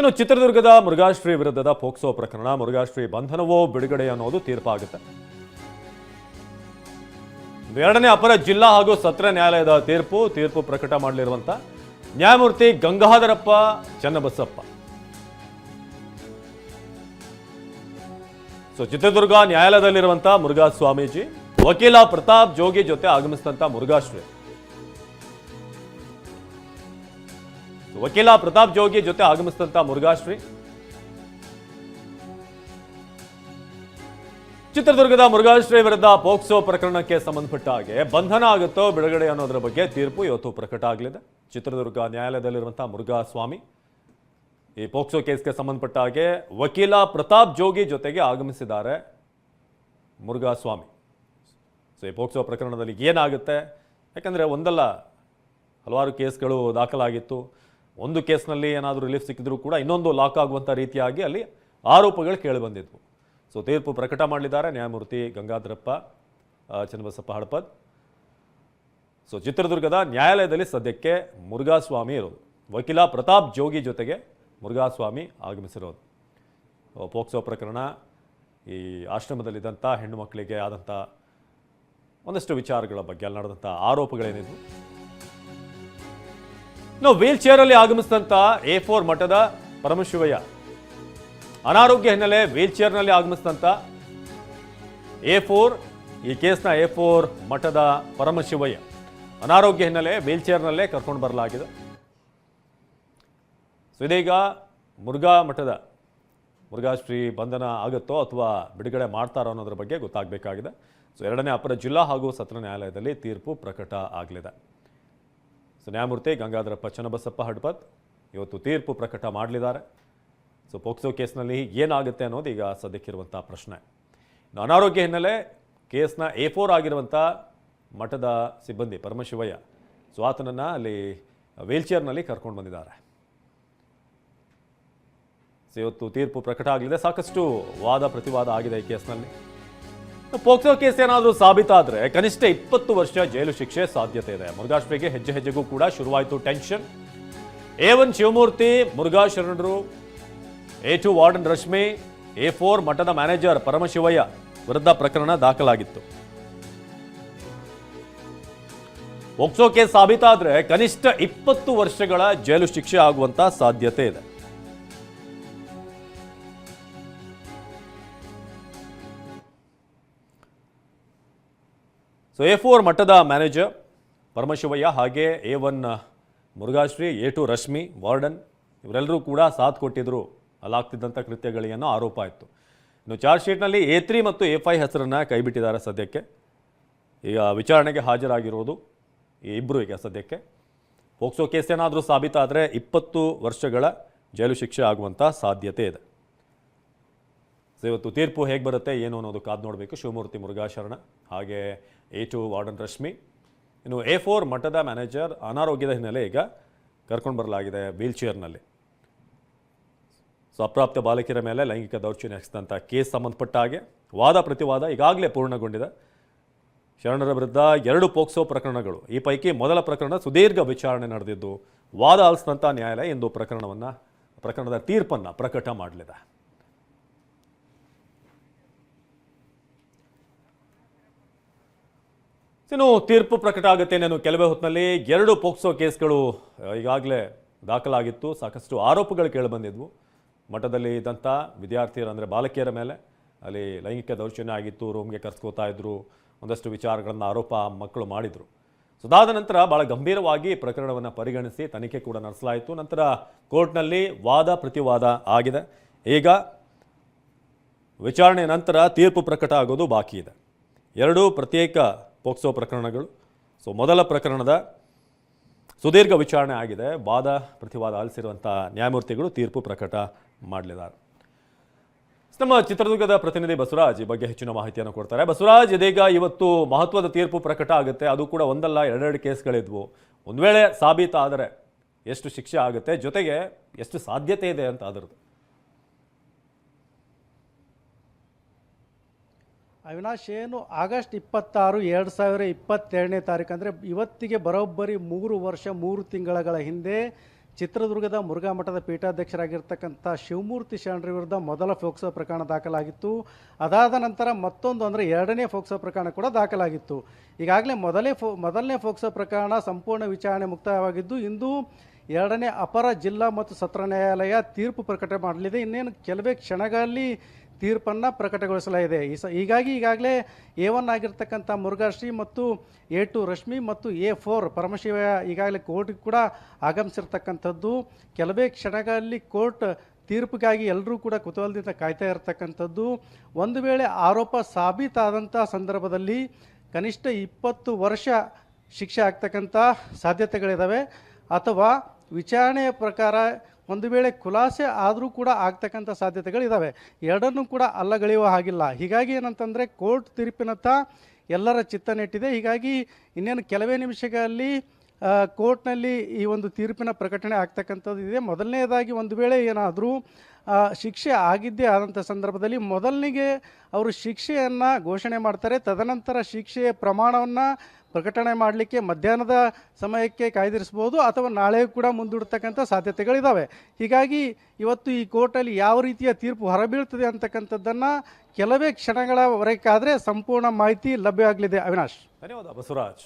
ಇನ್ನು ಚಿತ್ರದುರ್ಗದ ಮುರುಘಾಶ್ರೀ ವಿರುದ್ಧದ ಪೋಕ್ಸೋ ಪ್ರಕರಣ, ಮುರುಘಾಶ್ರೀ ಬಂಧನವೋ ಬಿಡುಗಡೆ ಅನ್ನೋದು ತೀರ್ಪಾಗುತ್ತೆ. ಎರಡನೇ ಅಪರ ಜಿಲ್ಲಾ ಹಾಗೂ ಸತ್ರ ನ್ಯಾಯಾಲಯದ ತೀರ್ಪು ತೀರ್ಪು ಪ್ರಕಟ ಮಾಡಲಿರುವಂತ ನ್ಯಾಯಮೂರ್ತಿ ಗಂಗಾಧರಪ್ಪ ಚನ್ನಬಸಪ್ಪ. ಸೊ ಚಿತ್ರದುರ್ಗ ನ್ಯಾಯಾಲಯದಲ್ಲಿರುವಂತಹ ಮುರುಘಾ ಸ್ವಾಮೀಜಿ ವಕೀಲ ಪ್ರತಾಪ್ ಜೋಗಿ ಜೊತೆ ಆಗಮಿಸಿದಂತ ಮುರುಘಾಶ್ರೀ. ವಕೀಲ ಪ್ರತಾಪ್ ಜೋಗಿ ಜೊತೆ ಆಗಮಿಸಿದಂತ ಮುರುಘಾಶ್ರೀ. ಚಿತ್ರದುರ್ಗದ ಮುರುಘಾಶ್ರೀ ವಿರುದ್ಧ ಪೋಕ್ಸೋ ಪ್ರಕರಣಕ್ಕೆ ಸಂಬಂಧಪಟ್ಟ ಹಾಗೆ ಬಂಧನ ಆಗುತ್ತೋ ಬಿಡುಗಡೆ ಅನ್ನೋದರ ಬಗ್ಗೆ ತೀರ್ಪು ಇವತ್ತು ಪ್ರಕಟ ಆಗಲಿದೆ. ಚಿತ್ರದುರ್ಗ ನ್ಯಾಯಾಲಯದಲ್ಲಿರುವಂತಹ ಮುರುಘಾ ಸ್ವಾಮಿ ಈ ಪೋಕ್ಸೋ ಕೇಸ್ಗೆ ಸಂಬಂಧಪಟ್ಟ ಹಾಗೆ ವಕೀಲ ಪ್ರತಾಪ್ ಜೋಗಿ ಜೊತೆಗೆ ಆಗಮಿಸಿದ್ದಾರೆ ಮುರುಘಾ ಸ್ವಾಮಿ ಸೊ ಈ ಪೋಕ್ಸೋ ಪ್ರಕರಣದಲ್ಲಿ ಏನಾಗುತ್ತೆ? ಯಾಕಂದರೆ ಒಂದಲ್ಲ, ಹಲವಾರು ಕೇಸ್ಗಳು ದಾಖಲಾಗಿತ್ತು. ಒಂದು ಕೇಸ್ನಲ್ಲಿ ಏನಾದರೂ ರಿಲೀಫ್ ಸಿಕ್ಕಿದ್ರೂ ಕೂಡ ಇನ್ನೊಂದು ಲಾಕ್ ಆಗುವಂಥ ರೀತಿಯಾಗಿ ಅಲ್ಲಿ ಆರೋಪಗಳು ಕೇಳಿಬಂದಿದ್ವು ಸೊ, ತೀರ್ಪು ಪ್ರಕಟ ಮಾಡಲಿದ್ದಾರೆ. ನ್ಯಾಯಮೂರ್ತಿ ಗಂಗಾಧರಪ್ಪ ಚನ್ನಬಸಪ್ಪ ಹಡಪದ್. ಸೊ, ಚಿತ್ರದುರ್ಗದ ನ್ಯಾಯಾಲಯದಲ್ಲಿ ಸದ್ಯಕ್ಕೆ ಮುರುಘಾಸ್ವಾಮಿ ಇರೋದು. ವಕೀಲ ಪ್ರತಾಪ್ ಜೋಗಿ ಜೊತೆಗೆ ಮುರುಘಾಸ್ವಾಮಿ ಆಗಮಿಸಿರೋದು. ಪೋಕ್ಸೋ ಪ್ರಕರಣ, ಈ ಆಶ್ರಮದಲ್ಲಿದ್ದಂಥ ಹೆಣ್ಣು ಮಕ್ಕಳಿಗೆ ಆದಂಥ ಒಂದಷ್ಟು ವಿಚಾರಗಳ ಬಗ್ಗೆ ಅಲ್ಲಿ ನಡೆದಂಥ ಆರೋಪಗಳೇನಿದ್ವು. ಇನ್ನು ವೀಲ್ ಚೇರಲ್ಲಿ ಆಗಮಿಸಿದಂಥ ಎ ಫೋರ್ ಮಠದ ಪರಮಶಿವಯ್ಯ. ಅನಾರೋಗ್ಯ ಹಿನ್ನೆಲೆ ವೀಲ್ ಚೇರ್ನಲ್ಲಿ ಆಗಮಿಸಿದಂಥ ಎ ಫೋರ್, ಈ ಕೇಸ್ನ ಎ ಫೋರ್ ಮಠದ ಪರಮಶಿವಯ್ಯ. ಅನಾರೋಗ್ಯ ಹಿನ್ನೆಲೆ ವೀಲ್ ಚೇರ್ನಲ್ಲೇ ಕರ್ಕೊಂಡು ಬರಲಾಗಿದೆ. ಸೊ ಇದೀಗ ಮುರುಘಾ ಮಠದ ಮುರುಘಾಶ್ರೀ ಬಂಧನ ಆಗುತ್ತೋ ಅಥವಾ ಬಿಡುಗಡೆ ಮಾಡ್ತಾರೋ ಅನ್ನೋದ್ರ ಬಗ್ಗೆ ಗೊತ್ತಾಗಬೇಕಾಗಿದೆ. ಸೊ, ಎರಡನೇ ಅಪರ ಜಿಲ್ಲಾ ಹಾಗೂ ಸತ್ರ ನ್ಯಾಯಾಲಯದಲ್ಲಿ ತೀರ್ಪು ಪ್ರಕಟ ಆಗಲಿದೆ. ಸೊ ನ್ಯಾಯಮೂರ್ತಿ ಗಂಗಾಧರಪ್ಪ ಚನ್ನಬಸಪ್ಪ ಹಡ್ಪತ್ ಇವತ್ತು ತೀರ್ಪು ಪ್ರಕಟ ಮಾಡಲಿದ್ದಾರೆ. ಸೊ, ಪೋಕ್ಸೋ ಕೇಸ್ನಲ್ಲಿ ಏನಾಗುತ್ತೆ ಅನ್ನೋದು ಈಗ ಸದ್ಯಕ್ಕಿರುವಂಥ ಪ್ರಶ್ನೆ. ಅನಾರೋಗ್ಯ ಹಿನ್ನೆಲೆ ಕೇಸ್ನ ಎ ಫೋರ್ ಆಗಿರುವಂಥ ಮಠದ ಸಿಬ್ಬಂದಿ ಪರಮಶಿವಯ್ಯ ಸೊ ಆತನನ್ನು ಅಲ್ಲಿ ವೀಲ್ಚೇರ್ನಲ್ಲಿ ಕರ್ಕೊಂಡು ಬಂದಿದ್ದಾರೆ. ಸೊ, ಇವತ್ತು ತೀರ್ಪು ಪ್ರಕಟ ಆಗಲಿದೆ. ಸಾಕಷ್ಟು ವಾದ ಪ್ರತಿವಾದ ಆಗಿದೆ ಈ ಕೇಸ್ನಲ್ಲಿ. ಪೋಕ್ಸೋ ಕೇಸ್ ಏನಾದರೂ ಸಾಬೀತಾದ್ರೆ ಕನಿಷ್ಠ ಇಪ್ಪತ್ತು ವರ್ಷ ಜೈಲು ಶಿಕ್ಷೆ ಸಾಧ್ಯತೆ ಇದೆ. ಮುರುಘಾಶ್ರೀಗೆ ಹೆಜ್ಜೆ ಹೆಜ್ಜೆಗೂ ಕೂಡ ಶುರುವಾಯಿತು tension. A one Shivamurthy, Murugha A two warden Rashmi, A four ಮಠದ ಮ್ಯಾನೇಜರ್ ಪರಮಶಿವಯ್ಯ ವಿರುದ್ಧ ಪ್ರಕರಣ ದಾಖಲಾಗಿತ್ತು. ಪೋಕ್ಸೋ ಕೇಸ್ ಸಾಬೀತಾದ್ರೆ ಕನಿಷ್ಠ ಇಪ್ಪತ್ತು ವರ್ಷಗಳ ಜೈಲು ಶಿಕ್ಷೆ ಆಗುವಂತ ಸಾಧ್ಯತೆ ಇದೆ. ಸೊ ಎ ಫೋರ್ ಮಟ್ಟದ ಮ್ಯಾನೇಜರ್ ಪರಮಶಿವಯ್ಯ ಹಾಗೆ A one Murughashri A two Rashmi, warden ಇವರೆಲ್ಲರೂ ಕೂಡ ಸಾಥ್ ಕೊಟ್ಟಿದ್ದರು ಅಲ್ಲಾಗ್ತಿದ್ದಂಥ ಕೃತ್ಯಗಳಿಗೆನ್ನೋ ಆರೋಪ ಇತ್ತು. ಇನ್ನು ಚಾರ್ಜ್ ಶೀಟ್ನಲ್ಲಿ ಎ ತ್ರೀ ಮತ್ತು ಎ ಫೈ ಹೆಸರನ್ನು ಕೈಬಿಟ್ಟಿದ್ದಾರೆ ಸದ್ಯಕ್ಕೆ. ಈಗ ವಿಚಾರಣೆಗೆ ಹಾಜರಾಗಿರೋದು ಈ ಇಬ್ಬರು ಈಗ ಸದ್ಯಕ್ಕೆ. ಪೋಕ್ಸೋ ಕೇಸ್ ಏನಾದರೂ ಸಾಬೀತಾದರೆ ಇಪ್ಪತ್ತು ವರ್ಷಗಳ ಜೈಲು ಶಿಕ್ಷೆ ಆಗುವಂಥ ಸಾಧ್ಯತೆ ಇದೆ. ಸೊ ಇವತ್ತು ತೀರ್ಪು ಹೇಗೆ ಬರುತ್ತೆ, ಏನು ಅನ್ನೋದು ಕಾದು ನೋಡಬೇಕು. ಶಿವಮೂರ್ತಿ ಮುರುಘಾಶರಣ, ಹಾಗೆ ಎ ಟು ವಾರ್ಡನ್ ರಶ್ಮಿ. ಇನ್ನು ಎ ಫೋರ್ ಮಠದ ಮ್ಯಾನೇಜರ್ ಅನಾರೋಗ್ಯದ ಹಿನ್ನೆಲೆ ಈಗ ಕರ್ಕೊಂಡು ಬರಲಾಗಿದೆ ವೀಲ್ ಚೇರ್ನಲ್ಲಿ ಸೊ ಅಪ್ರಾಪ್ತ ಬಾಲಕಿಯರ ಮೇಲೆ ಲೈಂಗಿಕ ದೌರ್ಜನ್ಯ ಎಸಗಿದಂಥ ಕೇಸ್ ಸಂಬಂಧಪಟ್ಟ ಹಾಗೆ ವಾದ ಪ್ರತಿವಾದ ಈಗಾಗಲೇ ಪೂರ್ಣಗೊಂಡಿದೆ. ಶರಣರ ವಿರುದ್ಧ ಎರಡು ಪೋಕ್ಸೋ ಪ್ರಕರಣಗಳು. ಈ ಪೈಕಿ ಮೊದಲ ಪ್ರಕರಣ ಸುದೀರ್ಘ ವಿಚಾರಣೆ ನಡೆದಿದ್ದು ವಾದ ಆಲಿಸಿದಂಥ ನ್ಯಾಯಾಲಯ ಇಂದು ಪ್ರಕರಣವನ್ನು, ಪ್ರಕರಣದ ತೀರ್ಪನ್ನು ಪ್ರಕಟ ಮಾಡಲಿದೆ. ಇನ್ನು ತೀರ್ಪು ಪ್ರಕಟ ಆಗುತ್ತೆ ನಾನು ಕೆಲವೇ ಹೊತ್ತಿನಲ್ಲಿ ಎರಡು ಪೋಕ್ಸೋ ಕೇಸ್ಗಳು ಈಗಾಗಲೇ ದಾಖಲಾಗಿತ್ತು. ಸಾಕಷ್ಟು ಆರೋಪಗಳು ಕೇಳಿಬಂದಿದ್ವು ಮಠದಲ್ಲಿ ಇದ್ದಂಥ ವಿದ್ಯಾರ್ಥಿಯರು ಅಂದರೆ ಬಾಲಕಿಯರ ಮೇಲೆ ಅಲ್ಲಿ ಲೈಂಗಿಕ ದೌರ್ಜನ್ಯ ಆಗಿತ್ತು ರೂಮ್ಗೆ ಕರ್ಸ್ಕೋತಾ ಇದ್ದರು ಒಂದಷ್ಟು ವಿಚಾರಗಳನ್ನು ಆರೋಪ ಮಕ್ಕಳು ಮಾಡಿದರು. ಸೊ ಅದಾದ ನಂತರ ಭಾಳ ಗಂಭೀರವಾಗಿ ಪ್ರಕರಣವನ್ನು ಪರಿಗಣಿಸಿ ತನಿಖೆ ಕೂಡ ನಡೆಸಲಾಯಿತು. ನಂತರ ಕೋರ್ಟ್ನಲ್ಲಿ ವಾದ ಪ್ರತಿವಾದ ಆಗಿದೆ. ಈಗ ವಿಚಾರಣೆ ನಂತರ ತೀರ್ಪು ಪ್ರಕಟ ಆಗೋದು ಬಾಕಿ ಇದೆ. ಎರಡೂ ಪ್ರತ್ಯೇಕ ಪೋಕ್ಸೋ ಪ್ರಕರಣಗಳು. ಸೊ ಮೊದಲ ಪ್ರಕರಣದ ಸುದೀರ್ಘ ವಿಚಾರಣೆ ಆಗಿದೆ. ವಾದ, ಪ್ರತಿವಾದ ಆಲಿಸಿರುವಂಥ ನ್ಯಾಯಮೂರ್ತಿಗಳು ತೀರ್ಪು ಪ್ರಕಟ ಮಾಡಲಿದ್ದಾರೆ. ನಮ್ಮ ಚಿತ್ರದುರ್ಗದ ಪ್ರತಿನಿಧಿ ಬಸವರಾಜ್ ಈ ಬಗ್ಗೆ ಹೆಚ್ಚಿನ ಮಾಹಿತಿಯನ್ನು ಕೊಡ್ತಾರೆ. ಬಸವರಾಜ್, ಇದೀಗ ಇವತ್ತು ಮಹತ್ವದ ತೀರ್ಪು ಪ್ರಕಟ ಆಗುತ್ತೆ. ಅದು ಕೂಡ ಒಂದಲ್ಲ, ಎರಡೆರಡು ಕೇಸ್ಗಳಿದ್ವು. ಒಂದು ವೇಳೆ ಸಾಬೀತಾದರೆ ಎಷ್ಟು ಶಿಕ್ಷೆ ಆಗುತ್ತೆ? ಜೊತೆಗೆ ಎಷ್ಟು ಸಾಧ್ಯತೆ ಇದೆ ಅಂತ ಅದರದ್ದು. ಅವಿನಾಶ್ ಏನು ಆಗಸ್ಟ್ ಇಪ್ಪತ್ತಾರು ಎರಡು ಸಾವಿರ ಇಪ್ಪತ್ತೆರಡನೇ ತಾರೀಕು ಅಂದರೆ ಇವತ್ತಿಗೆ ಬರೋಬ್ಬರಿ ಮೂರು ವರ್ಷ, ಮೂರು ತಿಂಗಳ ಹಿಂದೆ ಚಿತ್ರದುರ್ಗದ ಮುರುಘಾ ಮಠದ ಪೀಠಾಧ್ಯಕ್ಷರಾಗಿರ್ತಕ್ಕಂಥ ಶಿವಮೂರ್ತಿ ಶರಣರ ವಿರುದ್ಧ ಮೊದಲ ಫೋಕ್ಸೋ ಪ್ರಕರಣ ದಾಖಲಾಗಿತ್ತು. ಅದಾದ ನಂತರ ಮತ್ತೊಂದು ಅಂದರೆ ಎರಡನೇ ಫೋಕ್ಸೋ ಪ್ರಕರಣ ಕೂಡ ದಾಖಲಾಗಿತ್ತು. ಈಗಾಗಲೇ ಮೊದಲೇ ಫೋ, ಮೊದಲನೇ ಫೋಕ್ಸೋ ಪ್ರಕರಣ ಸಂಪೂರ್ಣ ವಿಚಾರಣೆ ಮುಕ್ತಾಯವಾಗಿದ್ದು ಇಂದು ಎರಡನೇ ಅಪರ ಜಿಲ್ಲಾ ಮತ್ತು ಸತ್ರ ನ್ಯಾಯಾಲಯ ತೀರ್ಪು ಪ್ರಕಟ ಮಾಡಲಿದೆ. ಇನ್ನೇನು ಕೆಲವೇ ಕ್ಷಣಗಳಲ್ಲಿ ತೀರ್ಪನ್ನು ಪ್ರಕಟಗೊಳಿಸಲಾಗಿದೆ. ಈ ಸ, ಹೀಗಾಗಿ ಈಗಾಗಲೇ ಎ ಒನ್ ಆಗಿರ್ತಕ್ಕಂಥ ಮುರುಘಾಶ್ರೀ ಮತ್ತು ಎ ಟು ರಶ್ಮಿ ಮತ್ತು ಎ ಫೋರ್ ಪರಮಶಿವ ಈಗಾಗಲೇ ಕೋರ್ಟ್ಗೆ ಕೂಡ ಆಗಮಿಸಿರ್ತಕ್ಕಂಥದ್ದು. ಕೆಲವೇ ಕ್ಷಣಗಳಲ್ಲಿ ಕೋರ್ಟ್ ತೀರ್ಪಿಗಾಗಿ ಎಲ್ಲರೂ ಕೂಡ ಕುತೂಹಲದಿಂದ ಕಾಯ್ತಾ ಇರತಕ್ಕಂಥದ್ದು. ಒಂದು ವೇಳೆ ಆರೋಪ ಸಾಬೀತಾದಂಥ ಸಂದರ್ಭದಲ್ಲಿ ಕನಿಷ್ಠ ಇಪ್ಪತ್ತು ವರ್ಷ ಶಿಕ್ಷೆ ಆಗ್ತಕ್ಕಂಥ ಸಾಧ್ಯತೆಗಳಿದ್ದಾವೆ ಅಥವಾ ವಿಚಾರಣೆಯ ಪ್ರಕಾರ ಒಂದು ವೇಳೆ ಖುಲಾಸೆ ಆದರೂ ಕೂಡ ಆಗ್ತಕ್ಕಂಥ ಸಾಧ್ಯತೆಗಳಿದ್ದಾವೆ ಎರಡನ್ನೂ ಕೂಡ ಅಲ್ಲಗಳೆಯುವ ಹಾಗಿಲ್ಲ. ಹೀಗಾಗಿ ಏನಂತಂದರೆ ಕೋರ್ಟ್ ತೀರ್ಪಿನತ್ತ ಎಲ್ಲರ ಚಿತ್ತ ನೆಟ್ಟಿದೆ. ಹೀಗಾಗಿ ಇನ್ನೇನು ಕೆಲವೇ ನಿಮಿಷಗಳಲ್ಲಿ ಕೋರ್ಟ್ನಲ್ಲಿ ಈ ಒಂದು ತೀರ್ಪಿನ ಪ್ರಕಟಣೆ ಆಗ್ತಕ್ಕಂಥದ್ದು ಇದೆ. ಮೊದಲನೇದಾಗಿ ಒಂದು ವೇಳೆ ಏನಾದರೂ ಶಿಕ್ಷೆ ಆಗಿದ್ದೇ ಆದಂಥ ಸಂದರ್ಭದಲ್ಲಿ ಮೊದಲನಿಗೆ ಅವರು ಶಿಕ್ಷೆಯನ್ನು ಘೋಷಣೆ ಮಾಡ್ತಾರೆ. ತದನಂತರ ಶಿಕ್ಷೆಯ ಪ್ರಮಾಣವನ್ನು ಪ್ರಕಟಣೆ ಮಾಡಲಿಕ್ಕೆ ಮಧ್ಯಾಹ್ನದ ಸಮಯಕ್ಕೆ ಕಾಯ್ದಿರಿಸ್ಬೋದು ಅಥವಾ ನಾಳೆ ಕೂಡ ಮುಂದೂಡ್ತಕ್ಕಂಥ ಸಾಧ್ಯತೆಗಳಿದ್ದಾವೆ ಹೀಗಾಗಿ ಇವತ್ತು ಈ ಕೋರ್ಟಲ್ಲಿ ಯಾವ ರೀತಿಯ ತೀರ್ಪು ಹೊರಬೀಳ್ತದೆ ಅಂತಕ್ಕಂಥದ್ದನ್ನು ಕೆಲವೇ ಕ್ಷಣಗಳವರೆಗಾದರೆ ಸಂಪೂರ್ಣ ಮಾಹಿತಿ ಲಭ್ಯ ಆಗಲಿದೆ. ಅವಿನಾಶ್. ಧನ್ಯವಾದ ಬಸವರಾಜ್.